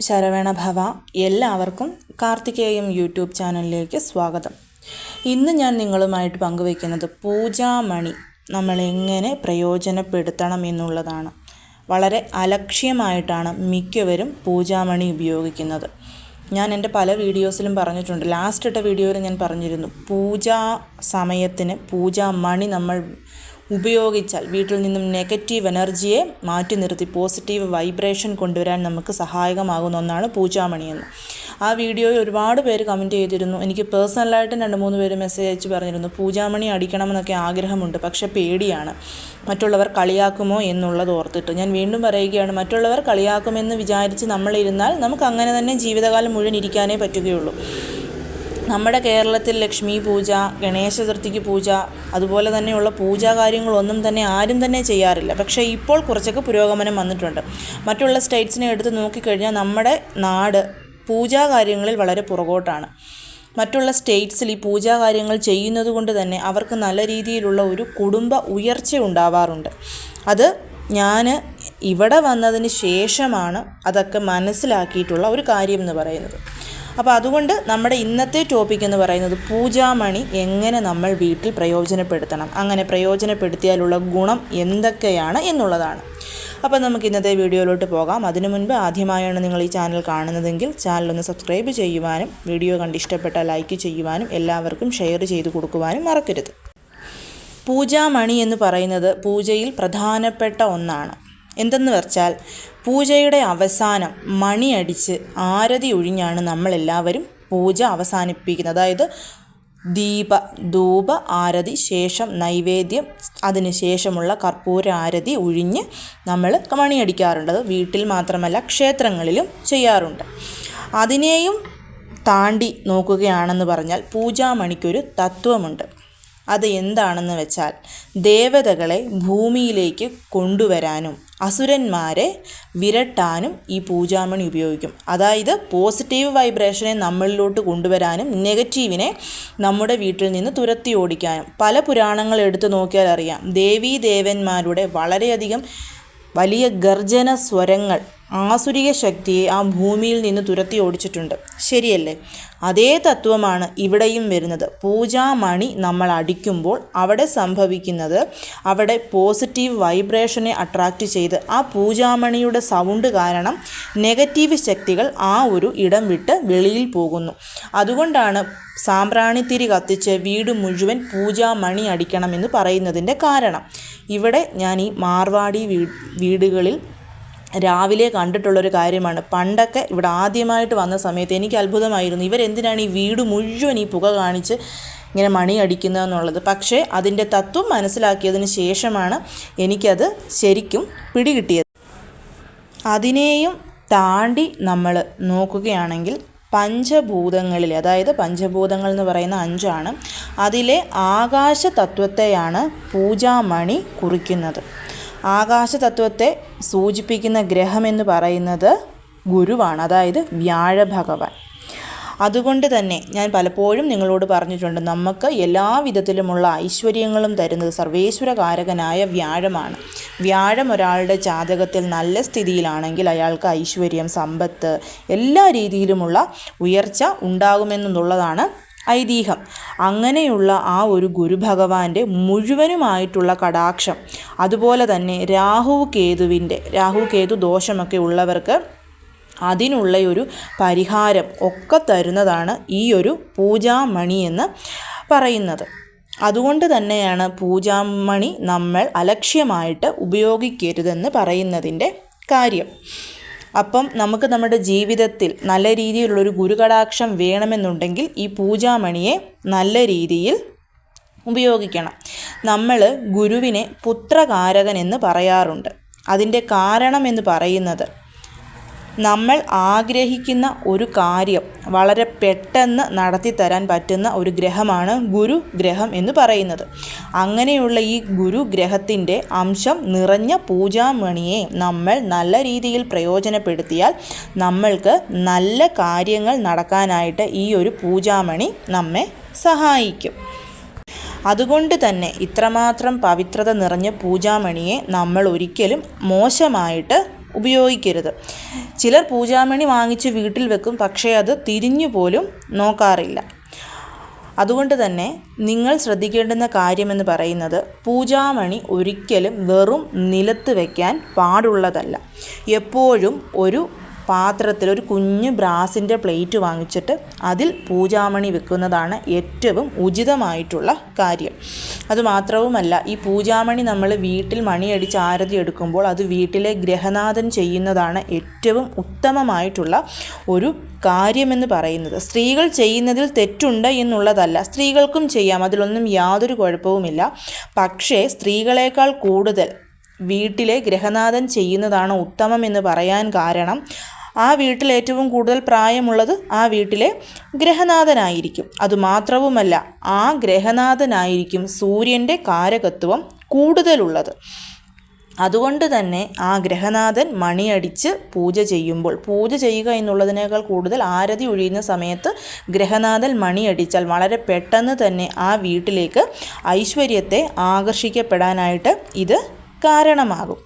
ശരവണ ഭവ എല്ലാവർക്കും കാർത്തികേയം യൂട്യൂബ് ചാനലിലേക്ക് സ്വാഗതം. ഇന്ന് ഞാൻ നിങ്ങളുമായിട്ട് പങ്കുവയ്ക്കുന്നത് പൂജാമണി നമ്മൾ എങ്ങനെ പ്രയോജനപ്പെടുത്തണം എന്നുള്ളതാണ്. വളരെ അലക്ഷ്യമായിട്ടാണ് മിക്കവരും പൂജാമണി ഉപയോഗിക്കുന്നത്. ഞാൻ എന്റെ പല വീഡിയോസിലും പറഞ്ഞിട്ടുണ്ട്. ലാസ്റ്റ് ഇട്ട വീഡിയോയിൽ ഞാൻ പറഞ്ഞിരുന്നു പൂജാ സമയത്തിന് പൂജാമണി നമ്മൾ ഉപയോഗിച്ചാൽ വീട്ടിൽ നിന്നും നെഗറ്റീവ് എനർജിയെ മാറ്റി നിർത്തി പോസിറ്റീവ് വൈബ്രേഷൻ കൊണ്ടുവരാൻ നമുക്ക് സഹായകമാകുന്ന ഒന്നാണ് പൂജാമണി എന്ന്. ആ വീഡിയോയിൽ ഒരുപാട് പേര് കമന്റ് ചെയ്തിരുന്നു. എനിക്ക് പേഴ്സണലായിട്ട് രണ്ട് മൂന്ന് പേര് മെസ്സേജ് അയച്ച് പറഞ്ഞിരുന്നു. പൂജാമണി അടിക്കണമെന്നൊക്കെ ആഗ്രഹമുണ്ട് പക്ഷേ പേടിയാണ്. മറ്റുള്ളവർ കളിയാക്കുമോ എന്നുള്ളത് ഓർത്തിട്ട് ഞാൻ വീണ്ടും പറയുകയാണ് മറ്റുള്ളവർ കളിയാക്കുമെന്ന് വിചാരിച്ച് നമ്മളിരുന്നാൽ നമുക്ക് അങ്ങനെ തന്നെ ജീവിതകാലം മുഴുവൻ ഇരിക്കാനേ പറ്റുകയുള്ളൂ. നമ്മുടെ കേരളത്തിൽ ലക്ഷ്മി പൂജ ഗണേശ ചതുർത്ഥിക്ക് പൂജ അതുപോലെ തന്നെയുള്ള പൂജാ കാര്യങ്ങളൊന്നും തന്നെ ആരും തന്നെ ചെയ്യാറില്ല. പക്ഷേ ഇപ്പോൾ കുറച്ചൊക്കെ പുരോഗമനം വന്നിട്ടുണ്ട്. മറ്റുള്ള സ്റ്റേറ്റ്സിനെ എടുത്ത് നോക്കിക്കഴിഞ്ഞാൽ നമ്മുടെ നാട് പൂജാ കാര്യങ്ങളിൽ വളരെ പുറകോട്ടാണ്. മറ്റുള്ള സ്റ്റേറ്റ്സിൽ ഈ പൂജാ കാര്യങ്ങൾ ചെയ്യുന്നത് കൊണ്ട് തന്നെ അവർക്ക് നല്ല രീതിയിലുള്ള ഒരു കുടുംബ ഉയർച്ച ഉണ്ടാവാറുണ്ട്. അത് ഞാൻ ഇവിടെ വന്നതിന് ശേഷമാണ് അതൊക്കെ മനസ്സിലാക്കിയിട്ടുള്ള ഒരു കാര്യം എന്ന് പറയുന്നത്. അപ്പോൾ അതുകൊണ്ട് നമ്മുടെ ഇന്നത്തെ ടോപ്പിക് എന്ന് പറയുന്നത് പൂജാമണി എങ്ങനെ നമ്മൾ വീട്ടിൽ പ്രയോജനപ്പെടുത്തണം. അങ്ങനെ പ്രയോജനപ്പെടുത്തിയാലുള്ള ഗുണം എന്തൊക്കെയാണ് എന്നുള്ളതാണ്. അപ്പോൾ നമുക്ക് ഇന്നത്തെ വീഡിയോയിലോട്ട് പോകാം. അതിനു മുൻപ് ആദ്യമായാണ് നിങ്ങൾ ഈ ചാനൽ കാണുന്നതെങ്കിൽ ചാനൽ ഒന്ന് സബ്സ്ക്രൈബ് ചെയ്യുവാനും വീഡിയോ കണ്ട് ഇഷ്ടപ്പെട്ട ലൈക്ക് ചെയ്യുവാനും എല്ലാവർക്കും ഷെയർ ചെയ്ത് കൊടുക്കുവാനും മറക്കരുത്. പൂജാമണി എന്ന് പറയുന്നത് പൂജയിൽ പ്രധാനപ്പെട്ട ഒന്നാണ്. എന്തെന്ന് വെച്ചാൽ പൂജയുടെ അവസാനം മണിയടിച്ച് ആരതി ഒഴിഞ്ഞാണ് നമ്മളെല്ലാവരും പൂജ അവസാനിപ്പിക്കുന്നത്. അതായത് ദീപ ധൂപ ആരതി ശേഷം നൈവേദ്യം അതിന് ശേഷമുള്ള കർപ്പൂര ആരതി ഒഴിഞ്ഞ് നമ്മൾ മണിയടിക്കാറുണ്ട്. അത് വീട്ടിൽ മാത്രമല്ല ക്ഷേത്രങ്ങളിലും ചെയ്യാറുണ്ട്. അതിനെയും താണ്ടി നോക്കുകയാണെന്ന് പറഞ്ഞാൽ പൂജാമണിക്കൊരു തത്വമുണ്ട്. അത് എന്താണെന്ന് വെച്ചാൽ ദേവതകളെ ഭൂമിയിലേക്ക് കൊണ്ടുവരാനും അസുരന്മാരെ വിരട്ടാനും ഈ പൂജാമണി ഉപയോഗിക്കും. അതായത് പോസിറ്റീവ് വൈബ്രേഷനെ നമ്മളിലോട്ട് കൊണ്ടുവരാനും നെഗറ്റീവിനെ നമ്മുടെ വീട്ടിൽ നിന്ന് തുരത്തി ഓടിക്കാനും പല പുരാണങ്ങൾ എടുത്തു നോക്കിയാൽ അറിയാം. ദേവീ ദേവന്മാരുടെ വളരെയധികം വലിയ ഗർജന സ്വരങ്ങൾ ആസുരിക ശക്തിയെ ആ ഭൂമിയിൽ നിന്ന് തുരത്തി ഓടിച്ചിട്ടുണ്ട്. ശരിയല്ലേ? അതേ തത്വമാണ് ഇവിടെയും വരുന്നത്. പൂജാമണി നമ്മൾ അടിക്കുമ്പോൾ അവിടെ സംഭവിക്കുന്നത് അവിടെ പോസിറ്റീവ് വൈബ്രേഷനെ അട്രാക്റ്റ് ചെയ്ത് ആ പൂജാമണിയുടെ സൗണ്ട് കാരണം നെഗറ്റീവ് ശക്തികൾ ആ ഒരു ഇടം വിട്ട് വെളിയിൽ പോകുന്നു. അതുകൊണ്ടാണ് സാമ്പ്രാണിത്തിരി കത്തിച്ച് വീട് മുഴുവൻ പൂജാമണി അടിക്കണമെന്ന് പറയുന്നതിന്റെ കാരണം. ഇവിടെ ഞാൻ ഈ മാർവാടി വീടുകളിൽ രാവിലെ കണ്ടിട്ടുള്ളൊരു കാര്യമാണ്. പണ്ടൊക്കെ ഇവിടെ ആദ്യമായിട്ട് വന്ന സമയത്ത് എനിക്ക് അത്ഭുതമായിരുന്നു. ഇവരെന്തിനാണ് ഈ വീട് മുഴുവൻ ഈ പുക കാണിച്ച് ഇങ്ങനെ മണി അടിക്കുന്നതെന്നുള്ളത് പക്ഷേ അതിന്റെ തത്വം മനസ്സിലാക്കിയതിന് ശേഷമാണ് എനിക്കത് ശരിക്കും പിടികിട്ടിയത്. അതിനെയും താണ്ടി നമ്മൾ നോക്കുകയാണെങ്കിൽ പഞ്ചഭൂതങ്ങളിൽ അതായത് പഞ്ചഭൂതങ്ങൾ എന്ന് പറയുന്ന അഞ്ചാണ് അതിലെ ആകാശ തത്വത്തെയാണ് പൂജാമണി കുറിക്കുന്നത്. ആകാശതത്വത്തെ സൂചിപ്പിക്കുന്ന ഗ്രഹം എന്ന് പറയുന്നത് ഗുരുവാണ് അതായത് വ്യാഴ ഭഗവാൻ അതുകൊണ്ട് തന്നെ ഞാൻ പലപ്പോഴും നിങ്ങളോട് പറഞ്ഞിട്ടുണ്ട് നമുക്ക് എല്ലാ വിധത്തിലുമുള്ള ഐശ്വര്യങ്ങളും തരുന്നത് സർവേശ്വരകാരകനായ വ്യാഴമാണ്. വ്യാഴം ഒരാളുടെ ജാതകത്തിൽ നല്ല സ്ഥിതിയിലാണെങ്കിൽ അയാൾക്ക് ഐശ്വര്യം സമ്പത്ത് എല്ലാ രീതിയിലുമുള്ള ഉയർച്ച ഉണ്ടാകുമെന്നുള്ളതാണ് ഐതിഹ്യം. അങ്ങനെയുള്ള ആ ഒരു ഗുരുഭഗവാന്റെ മുഴുവനുമായിട്ടുള്ള കടാക്ഷം അതുപോലെ തന്നെ രാഹു കേതുവിന്റെ രാഹു കേതു ദോഷമൊക്കെ ഉള്ളവർക്ക് അതിനുള്ള ഒരു പരിഹാരം ഒക്കെ തരുന്നതാണ് ഈ ഒരു പൂജാമണി എന്ന് പറയുന്നത്. അതുകൊണ്ട് തന്നെയാണ് പൂജാമണി നമ്മൾ അലക്ഷ്യമായിട്ട് ഉപയോഗിക്കരുതെന്ന് പറയുന്നതിന്റെ കാര്യം. അപ്പം നമുക്ക് നമ്മുടെ ജീവിതത്തിൽ നല്ല രീതിയിലുള്ളൊരു ഗുരുകടാക്ഷം വേണമെന്നുണ്ടെങ്കിൽ ഈ പൂജാമണിയെ നല്ല രീതിയിൽ ഉപയോഗിക്കണം. നമ്മൾ ഗുരുവിനെ പുത്രകാരകൻ എന്ന് പറയാറുണ്ട്. അതിന്റെ കാരണം എന്ന് പറയുന്നത് നമ്മൾ ആഗ്രഹിക്കുന്ന ഒരു കാര്യം വളരെ പെട്ടെന്ന് നടത്തിത്തരാൻ പറ്റുന്ന ഒരു ഗ്രഹമാണ് ഗുരു ഗ്രഹം എന്ന് പറയുന്നത്. അങ്ങനെയുള്ള ഈ ഗുരു ഗ്രഹത്തിന്റെ അംശം നിറഞ്ഞ പൂജാമണിയെ നമ്മൾ നല്ല രീതിയിൽ പ്രയോജനപ്പെടുത്തിയാൽ നമ്മൾക്ക് നല്ല കാര്യങ്ങൾ നടക്കാനായിട്ട് ഈ ഒരു പൂജാമണി നമ്മെ സഹായിക്കും. അതുകൊണ്ട് തന്നെ ഇത്രമാത്രം പവിത്രത നിറഞ്ഞ പൂജാമണിയെ നമ്മൾ ഒരിക്കലും മോശമായിട്ട് ഉപയോഗിക്കരുത്. ചിലർ പൂജാമണി വാങ്ങിച്ച് വീട്ടിൽ വെക്കും പക്ഷേ അത് തിരിഞ്ഞു പോലും നോക്കാറില്ല. അതുകൊണ്ട് തന്നെ നിങ്ങൾ ശ്രദ്ധിക്കേണ്ടുന്ന കാര്യമെന്ന് പറയുന്നത് പൂജാമണി ഒരിക്കലും വെറും നിലത്ത് വയ്ക്കാൻ പാടുള്ളതല്ല. എപ്പോഴും ഒരു പാത്രത്തിൽ ഒരു കുഞ്ഞു ബ്രാസിന്റെ പ്ലേറ്റ് വാങ്ങിച്ചിട്ട് അതിൽ പൂജാമണി വെക്കുന്നതാണ് ഏറ്റവും ഉചിതമായിട്ടുള്ള കാര്യം. അതുമാത്രവുമല്ല ഈ പൂജാമണി നമ്മൾ വീട്ടിൽ മണിയടിച്ച് ആരതി എടുക്കുമ്പോൾ അത് വീട്ടിലെ ഗ്രഹനാഥൻ ചെയ്യുന്നതാണ് ഏറ്റവും ഉത്തമമായിട്ടുള്ള ഒരു കാര്യമെന്ന് പറയുന്നത്. സ്ത്രീകൾ ചെയ്യുന്നതിൽ തെറ്റുണ്ട് എന്നുള്ളതല്ല സ്ത്രീകൾക്കും ചെയ്യാം അതിലൊന്നും യാതൊരു കുഴപ്പവുമില്ല. പക്ഷേ സ്ത്രീകളെക്കാൾ കൂടുതൽ വീട്ടിലെ ഗ്രഹനാഥൻ ചെയ്യുന്നതാണ് ഉത്തമം എന്ന് പറയാൻ കാരണം. ആ വീട്ടിൽ ഏറ്റവും കൂടുതൽ പ്രായമുള്ളത് ആ വീട്ടിലെ ഗ്രഹനാഥനായിരിക്കും അതുമാത്രവുമല്ല ആ ഗ്രഹനാഥനായിരിക്കും സൂര്യന്റെ കാരകത്വം കൂടുതലുള്ളത്. അതുകൊണ്ട് തന്നെ ആ ഗ്രഹനാഥൻ മണിയടിച്ച് പൂജ ചെയ്യുമ്പോൾ പൂജ ചെയ്യുക എന്നുള്ളതിനേക്കാൾ കൂടുതൽ ആരതി ഒഴിയുന്ന സമയത്ത് ഗ്രഹനാഥൻ മണിയടിച്ചാൽ വളരെ പെട്ടെന്ന് തന്നെ ആ വീട്ടിലേക്ക് ഐശ്വര്യത്തെ ആകർഷിക്കപ്പെടാനായിട്ട് ഇത് കാരണമാകും.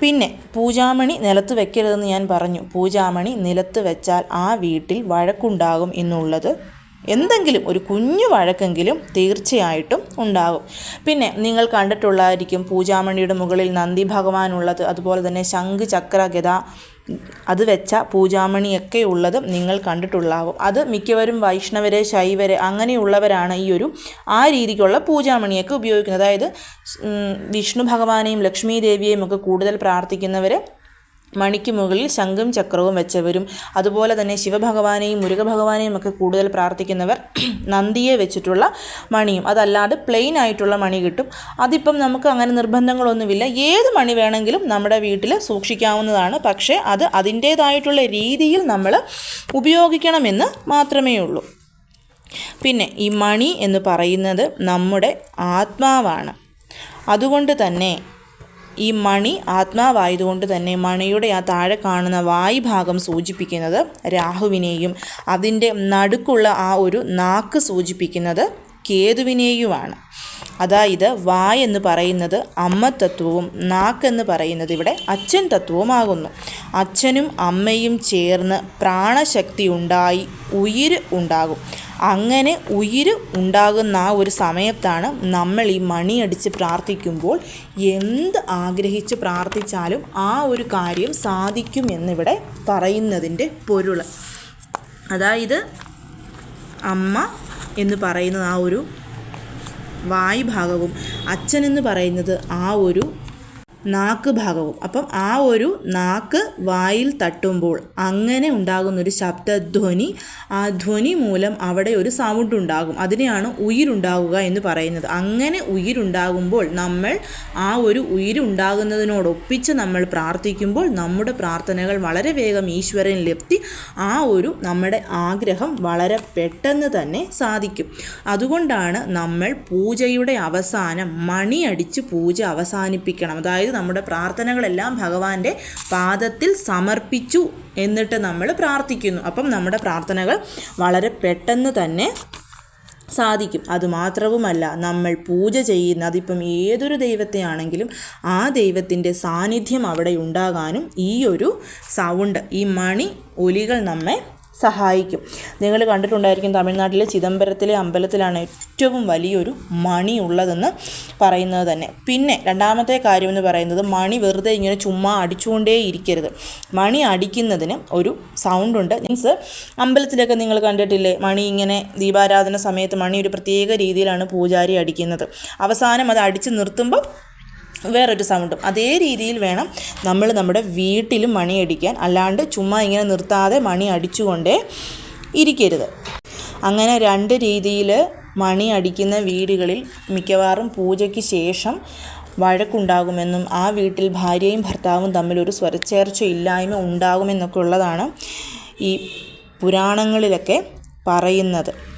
പിന്നെ പൂജാമണി നിലത്ത് വെക്കരുതെന്ന് ഞാൻ പറഞ്ഞു. പൂജാമണി നിലത്ത് വെച്ചാൽ ആ വീട്ടിൽ വഴക്കുണ്ടാകും എന്നുള്ളത് എന്തെങ്കിലും ഒരു കുഞ്ഞു വഴക്കെങ്കിലും തീർച്ചയായിട്ടും ഉണ്ടാകും. പിന്നെ നിങ്ങൾ കണ്ടിട്ടുള്ളതായിരിക്കും പൂജാമണിയുടെ മുകളിൽ നന്ദി ഭഗവാൻ ഉള്ളത് അതുപോലെ തന്നെ ശംഖ് ചക്ര ഗത അത് വെച്ച പൂജാമണിയൊക്കെ ഉള്ളതും നിങ്ങൾ കണ്ടിട്ടുള്ളാവും അത് മിക്കവരും വൈഷ്ണവരെ ശൈവരെ അങ്ങനെയുള്ളവരാണ് ഈ ഒരു ആ രീതിക്കുള്ള പൂജാമണിയൊക്കെ ഉപയോഗിക്കുന്നത്. അതായത് വിഷ്ണു ഭഗവാനെയും ലക്ഷ്മി ദേവിയെയും ഒക്കെ കൂടുതൽ പ്രാർത്ഥിക്കുന്നവർ മണിക്ക് മുകളിൽ ശംഖും ചക്രവും വെച്ചവരും അതുപോലെ തന്നെ ശിവഭഗവാനെയും മുരുകഭഗവാനെയും ഒക്കെ കൂടുതൽ പ്രാർത്ഥിക്കുന്നവർ നന്ദിയെ വെച്ചിട്ടുള്ള മണിയും. അതല്ലാതെ പ്ലെയിൻ ആയിട്ടുള്ള മണി കിട്ടും. അതിപ്പം നമുക്ക് അങ്ങനെ നിർബന്ധങ്ങളൊന്നുമില്ല. ഏത് മണി വേണമെങ്കിലും നമ്മുടെ വീട്ടിൽ സൂക്ഷിക്കാവുന്നതാണ്. പക്ഷേ അത് അതിന്റേതായിട്ടുള്ള രീതിയിൽ നമ്മൾ ഉപയോഗിക്കണമെന്ന് മാത്രമേ ഉള്ളൂ. പിന്നെ ഈ മണി എന്ന് പറയുന്നത് നമ്മുടെ ആത്മാവാണ്. അതുകൊണ്ട് തന്നെ ഈ മണി ആത്മാവായതുകൊണ്ട് തന്നെ മണിയുടെ ആ താഴെ കാണുന്ന വായ് ഭാഗം സൂചിപ്പിക്കുന്നത് രാഹുവിനെയും അതിന്റെ നടുക്കുള്ള ആ ഒരു നാക്ക് സൂചിപ്പിക്കുന്നത് കേതുവിനെയുമാണ്. അതായത് വായ് എന്ന് പറയുന്നത് അമ്മ തത്വവും നാക്ക് എന്ന് പറയുന്നത് ഇവിടെ അച്ഛൻ തത്വവുമാകുന്നു. അച്ഛനും അമ്മയും ചേർന്ന് പ്രാണശക്തി ഉണ്ടായി ഉയിര് ഉണ്ടാകും. അങ്ങനെ ഉയിര് ഉണ്ടാകുന്ന ആ ഒരു സമയത്താണ് നമ്മൾ ഈ മണിയടിച്ച് പ്രാർത്ഥിക്കുമ്പോൾ എന്ത് ആഗ്രഹിച്ച് പ്രാർത്ഥിച്ചാലും ആ ഒരു കാര്യം സാധിക്കും എന്നിവിടെ പറയുന്നതിന്റെ പൊരുൾ അതായത് അമ്മ എന്ന് പറയുന്നത് ആ ഒരു വായുഭാഗവും അച്ഛൻ എന്ന് പറയുന്നത് ആ ഒരു നാക്ക് ഭാഗവും. അപ്പം ആ ഒരു നാക്ക് വായിൽ തട്ടുമ്പോൾ അങ്ങനെ ഉണ്ടാകുന്നൊരു ശബ്ദധ്വനി ആ ധ്വനി മൂലം അവിടെ ഒരു സൗണ്ട് ഉണ്ടാകും. അതിനെയാണ് ഉയിരുണ്ടാകുക എന്ന് പറയുന്നത്. അങ്ങനെ ഉയിരുണ്ടാകുമ്പോൾ നമ്മൾ ആ ഒരു ഉയിരുണ്ടാകുന്നതിനോടൊപ്പിച്ച് നമ്മൾ പ്രാർത്ഥിക്കുമ്പോൾ നമ്മുടെ പ്രാർത്ഥനകൾ വളരെ വേഗം ഈശ്വരനിലെത്തി ആ ഒരു നമ്മുടെ ആഗ്രഹം വളരെ പെട്ടെന്ന് തന്നെ സാധിക്കും. അതുകൊണ്ടാണ് നമ്മൾ പൂജയുടെ അവസാനം മണിയടിച്ച് പൂജ അവസാനിപ്പിക്കണം. അതായത് നമ്മുടെ പ്രാർത്ഥനകളെല്ലാം ഭഗവാന്റെ പാദത്തിൽ സമർപ്പിച്ചു എന്നിട്ട് നമ്മൾ പ്രാർത്ഥിക്കുന്നു. അപ്പം നമ്മുടെ പ്രാർത്ഥനകൾ വളരെ പെട്ടെന്ന് തന്നെ സാധിക്കും. അതുമാത്രവുമല്ല നമ്മൾ പൂജ ചെയ്യുന്ന അതിപ്പം ഏതൊരു ദൈവത്തെ ആണെങ്കിലും ആ ദൈവത്തിന്റെ സാന്നിധ്യം അവിടെ ഉണ്ടാകാനും ഈ ഒരു സൗണ്ട് ഈ മണി ഒലികൾ നമ്മെ സഹായിക്കും. നിങ്ങൾ കണ്ടിട്ടുണ്ടായിരിക്കും തമിഴ്നാട്ടിലെ ചിദംബരത്തിലെ അമ്പലത്തിലാണ് ഏറ്റവും വലിയൊരു മണി ഉള്ളതെന്ന് പറയുന്നത് തന്നെ. പിന്നെ രണ്ടാമത്തെ കാര്യം എന്ന് പറയുന്നത് മണി വെറുതെ ഇങ്ങനെ ചുമ്മാ അടിച്ചുകൊണ്ടേ ഇരിക്കരുത്. മണി അടിക്കുന്നതിന് ഒരു സൗണ്ട് ഉണ്ട്. മീൻസ് അമ്പലത്തിലൊക്കെ നിങ്ങൾ കണ്ടിട്ടില്ലേ മണി ഇങ്ങനെ ദീപാരാധന സമയത്ത് മണി ഒരു പ്രത്യേക രീതിയിലാണ് പൂജാരി അടിക്കുന്നത്. അവസാനം അത് അടിച്ച് നിർത്തുമ്പോൾ വേറൊരു സൗണ്ടും അതേ രീതിയിൽ വേണം നമ്മൾ നമ്മുടെ വീട്ടിലും മണി അടിക്കാൻ. അല്ലാണ്ട് ചുമ്മാ ഇങ്ങനെ നിർത്താതെ മണി അടിച്ചുകൊണ്ടേ ഇരിക്കരുത്. അങ്ങനെ രണ്ട് രീതിയിൽ മണി അടിക്കുന്ന വീടുകളിൽ മിക്കവാറും പൂജയ്ക്ക് ശേഷം വഴക്കുണ്ടാകുമെന്നും ആ വീട്ടിൽ ഭാര്യയും ഭർത്താവും തമ്മിലൊരു സ്വരച്ചേർച്ച ഇല്ലായ്മ ഉണ്ടാകുമെന്നൊക്കെ ഉള്ളതാണ് ഈ പുരാണങ്ങളിലൊക്കെ പറയുന്നത്.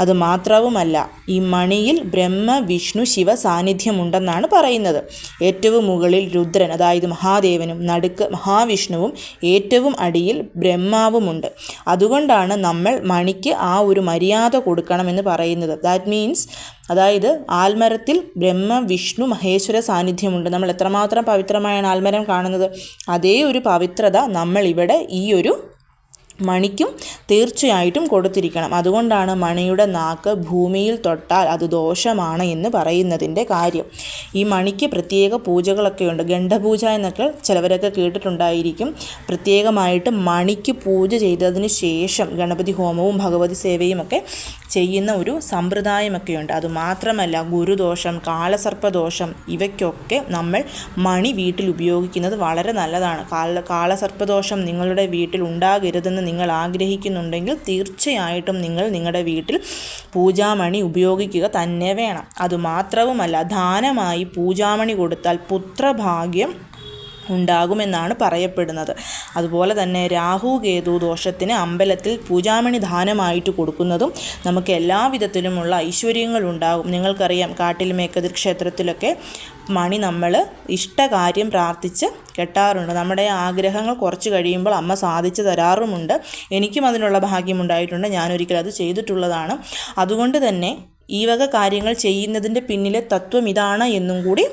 അത് മാത്രവുമല്ല ഈ മണിയിൽ ബ്രഹ്മ വിഷ്ണു ശിവ സാന്നിധ്യമുണ്ടെന്നാണ് പറയുന്നത്. ഏറ്റവും മുകളിൽ രുദ്രൻ അതായത് മഹാദേവനും നടുക്ക് മഹാവിഷ്ണുവും ഏറ്റവും അടിയിൽ ബ്രഹ്മാവുമുണ്ട്. അതുകൊണ്ടാണ് നമ്മൾ മണിക്ക് ആ ഒരു മര്യാദ കൊടുക്കണമെന്ന് പറയുന്നത്. ദാറ്റ് മീൻസ് അതായത് ആൽമരത്തിൽ ബ്രഹ്മ വിഷ്ണു മഹേശ്വര സാന്നിധ്യമുണ്ട്. നമ്മൾ എത്രമാത്രം പവിത്രമായാണ് ആൽമരം കാണുന്നത്? അതേ ഒരു പവിത്രത നമ്മൾ ഇവിടെ ഈ ഒരു മണിക്കും തീർച്ചയായിട്ടും കൊടുത്തിരിക്കണം. അതുകൊണ്ടാണ് മണിയുടെ നാക്ക് ഭൂമിയിൽ തൊട്ടാൽ അത് ദോഷമാണ് എന്ന് പറയുന്നതിന്റെ കാര്യം. ഈ മണിക്ക് പ്രത്യേക പൂജകളൊക്കെ ഉണ്ട്. ഗണ്ഡപൂജ എന്നൊക്കെ ചിലവരൊക്കെ കേട്ടിട്ടുണ്ടായിരിക്കും. പ്രത്യേകമായിട്ട് മണിക്ക് പൂജ ചെയ്തതിന് ശേഷം ഗണപതി ഹോമവും ഭഗവതി സേവയും ഒക്കെ ചെയ്യുന്ന ഒരു സമ്പ്രദായമൊക്കെയുണ്ട് അതുമാത്രമല്ല ഗുരുദോഷം കാളസർപ്പദോഷം ഇവയ്ക്കൊക്കെ നമ്മൾ മണി വീട്ടിൽ ഉപയോഗിക്കുന്നത് വളരെ നല്ലതാണ്. കാല കാലസർപ്പദോഷം നിങ്ങളുടെ വീട്ടിൽ ഉണ്ടാകരുതെന്ന് നിങ്ങൾ ആഗ്രഹിക്കുന്നുണ്ടെങ്കിൽ തീർച്ചയായിട്ടും നിങ്ങൾ നിങ്ങളുടെ വീട്ടിൽ പൂജാമണി ഉപയോഗിക്കുക തന്നെ വേണം. അതുമാത്രവുമല്ല ദാനമായി പൂജാമണി കൊടുത്താൽ പുത്രഭാഗ്യം ഉണ്ടാകുമെന്നാണ് പറയപ്പെടുന്നത്. അതുപോലെ തന്നെ രാഹു കേതു ദോഷത്തിന് അമ്പലത്തിൽ പൂജാമണി ദാനമായിട്ട് കൊടുക്കുന്നതും നമുക്ക് എല്ലാവിധത്തിലുമുള്ള ഐശ്വര്യങ്ങൾ ഉണ്ടാകും. നിങ്ങൾക്കറിയാം കാട്ടിൽ മേക്കതിർ ക്ഷേത്രത്തിലൊക്കെ മണി നമ്മൾ ഇഷ്ടകാര്യം പ്രാർത്ഥിച്ച് കെട്ടാറുണ്ട്. നമ്മുടെ ആഗ്രഹങ്ങൾ കുറച്ച് കഴിയുമ്പോൾ അമ്മ സാധിച്ചു തരാറുമുണ്ട്. എനിക്കും അതിനുള്ള ഭാഗ്യമുണ്ടായിട്ടുണ്ട്. ഞാനൊരിക്കലും അത് ചെയ്തിട്ടുള്ളതാണ്. അതുകൊണ്ട് തന്നെ ഈ വക കാര്യങ്ങൾ ചെയ്യുന്നതിന്റെ പിന്നിലെ തത്വം ഇതാണ് എന്നും കൂടി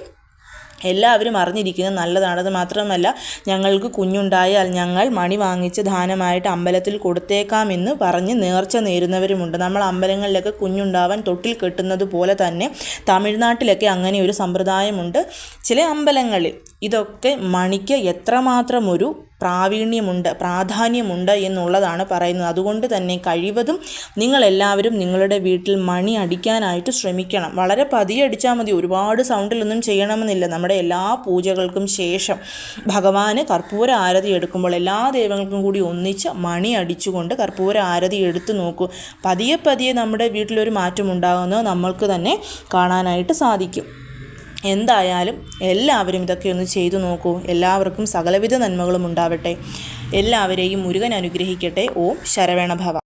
എല്ലാവരും അറിഞ്ഞിരിക്കുന്നത് നല്ലതാണത് മാത്രമല്ല ഞങ്ങൾക്ക് കുഞ്ഞുണ്ടായാൽ ഞങ്ങൾ മണി വാങ്ങിച്ച് ദാനമായിട്ട് അമ്പലത്തിൽ കൊടുത്തേക്കാമെന്ന് പറഞ്ഞ് നേർച്ച നേരുന്നവരുമുണ്ട്. നമ്മൾ അമ്പലങ്ങളിലൊക്കെ കുഞ്ഞുണ്ടാവാൻ തൊട്ടിൽ കെട്ടുന്നത് പോലെ തന്നെ തമിഴ്നാട്ടിലൊക്കെ അങ്ങനെ ഒരു സമ്പ്രദായമുണ്ട്. ചില അമ്പലങ്ങളിൽ ഇതൊക്കെ മണിക്ക് എത്രമാത്രം ഒരു പ്രാവീണ്യമുണ്ട് പ്രാധാന്യമുണ്ട് എന്നുള്ളതാണ് പറയുന്നത്. അതുകൊണ്ട് തന്നെ കഴിവതും നിങ്ങളെല്ലാവരും നിങ്ങളുടെ വീട്ടിൽ മണി അടിക്കാനായിട്ട് ശ്രമിക്കണം. വളരെ പതിയെ അടിച്ചാൽ മതി. ഒരുപാട് സൗണ്ടിലൊന്നും ചെയ്യണമെന്നില്ല. നമ്മുടെ എല്ലാ പൂജകൾക്കും ശേഷം ഭഗവാന് കർപ്പൂര ആരതി എടുക്കുമ്പോൾ എല്ലാ ദൈവങ്ങൾക്കും കൂടി ഒന്നിച്ച് മണി അടിച്ചുകൊണ്ട് കർപ്പൂര ആരതി എടുത്തു നോക്കൂ. പതിയെ പതിയെ നമ്മുടെ വീട്ടിലൊരു മാറ്റം ഉണ്ടാകുന്നത് നമ്മൾക്ക് തന്നെ കാണാനായിട്ട് സാധിക്കും. എന്തായാലും എല്ലാവരും ഇതൊക്കെ ഒന്ന് ചെയ്തു നോക്കൂ. എല്ലാവർക്കും സകലവിധ നന്മകളും ഉണ്ടാവട്ടെ. എല്ലാവരെയും മുരുകൻ അനുഗ്രഹിക്കട്ടെ. ഓം ശരവണഭവ.